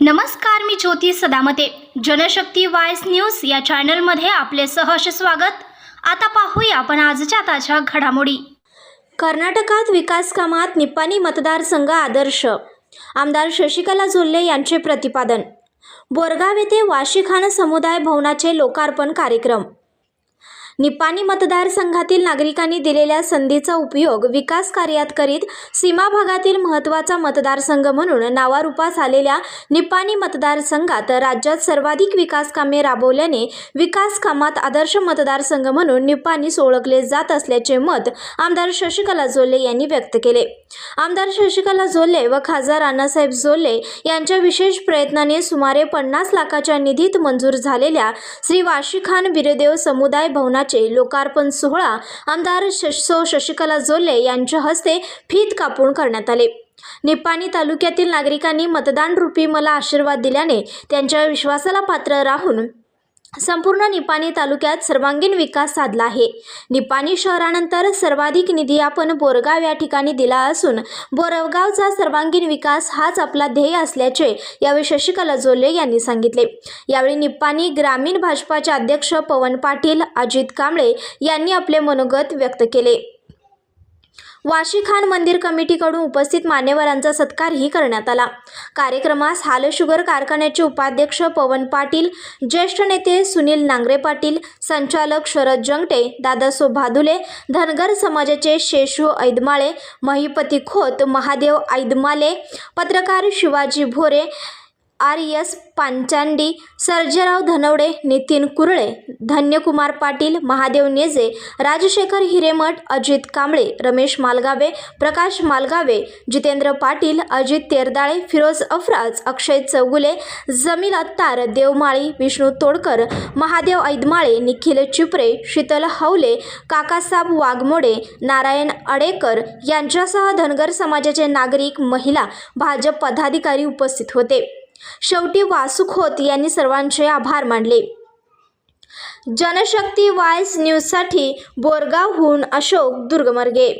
नमस्कार मी ज्योती सदामते. जनशक्ती वायस न्यूज या चॅनलमध्ये आपले सहर्ष स्वागत. आता पाहूया आपण आजच्या ताज्या घडामोडी. कर्नाटकात विकास कामात निप्पाणी मतदारसंघ आदर्श. आमदार शशिकला झुल्ले यांचे प्रतिपादन. बोरगाव येथे वाशीखान समुदाय भवनाचे लोकार्पण कार्यक्रम. निपाणी मतदारसंघातील नागरिकांनी दिलेल्या संधीचा उपयोग विकास कार्यात करीत सीमा भागातील महत्त्वाचा मतदारसंघ म्हणून नावारूपास आलेल्या निपाणी मतदारसंघात राज्यात सर्वाधिक विकास कामे राबवल्याने विकास कामात आदर्श मतदारसंघ म्हणून निपाणीस ओळखले जात असल्याचे मत आमदार शशिकला जोल्ले यांनी व्यक्त केले. आमदार शशिकला जोल्ले व खासदार अण्णासाहेब जोल्ले यांच्या विशेष प्रयत्नाने सुमारे पन्नास लाखाच्या निधीत मंजूर झालेल्या श्री वाशीखान बिरदेव समुदाय भवनाचे लोकार्पण सोहळा आमदार शशो शशिकला जोल्ले यांच्या हस्ते फीत कापून करण्यात आले. निपाणी तालुक्यातील नागरिकांनी मतदान रूपी मला आशीर्वाद दिल्याने त्यांच्या विश्वासाला पात्र राहून संपूर्ण निपाणी तालुक्यात सर्वांगीण विकास साधला आहे. निपाणी शहरानंतर सर्वाधिक निधी आपण बोरगाव या ठिकाणी दिला असून बोरगावचा सर्वांगीण विकास हाच आपला ध्येय असल्याचे यावेळी शशिकला जोले यांनी सांगितले. यावेळी निप्पाणी ग्रामीण भाजपाचे अध्यक्ष पवन पाटील अजित कांबळे यांनी आपले मनोगत व्यक्त केले. वाशी खान मंदिर कमिटीकडून उपस्थित मान्यवरांचा सत्कारही करण्यात आला. कार्यक्रमास हाल शुगर कारखान्याचे उपाध्यक्ष पवन पाटील ज्येष्ठ नेते सुनील नांगरे पाटील संचालक शरद जंगटे दादासो भादुले धनगर समाजाचे शेषू ऐदमाळे महिपती खोत महादेव ऐदमाले पत्रकार शिवाजी भोरे आर एस पांचांडी सर्जेराव धनवडे नितीन कुरळे धन्यकुमार पाटील महादेव नेजे राजशेखर हिरेमठ अजित कांबळे रमेश मालगावे प्रकाश मालगावे जितेंद्र पाटील अजित तेरदाळे फिरोज अफराज अक्षय चौगुले जमील अत्तार देवमाळी विष्णू तोडकर महादेव ऐदमाळे निखिल चिपरे शीतल हवले काकासाब वाघमोडे नारायण अडेकर यांच्यासह धनगर समाजाचे नागरिक महिला भाजप पदाधिकारी उपस्थित होते. शेवटी वासू खोत यांनी सर्वांचे आभार मानले. जनशक्ती वायस न्यूजसाठी बोरगावहून अशोक दुर्गमर्गे.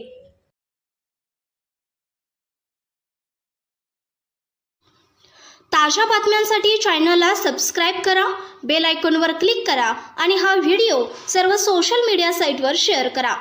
ताज्या बातम्यांसाठी चॅनलला सबस्क्राईब करा बेल आयकॉनवर क्लिक करा आणि हा व्हिडिओ सर्व सोशल मीडिया साईटवर शेअर करा.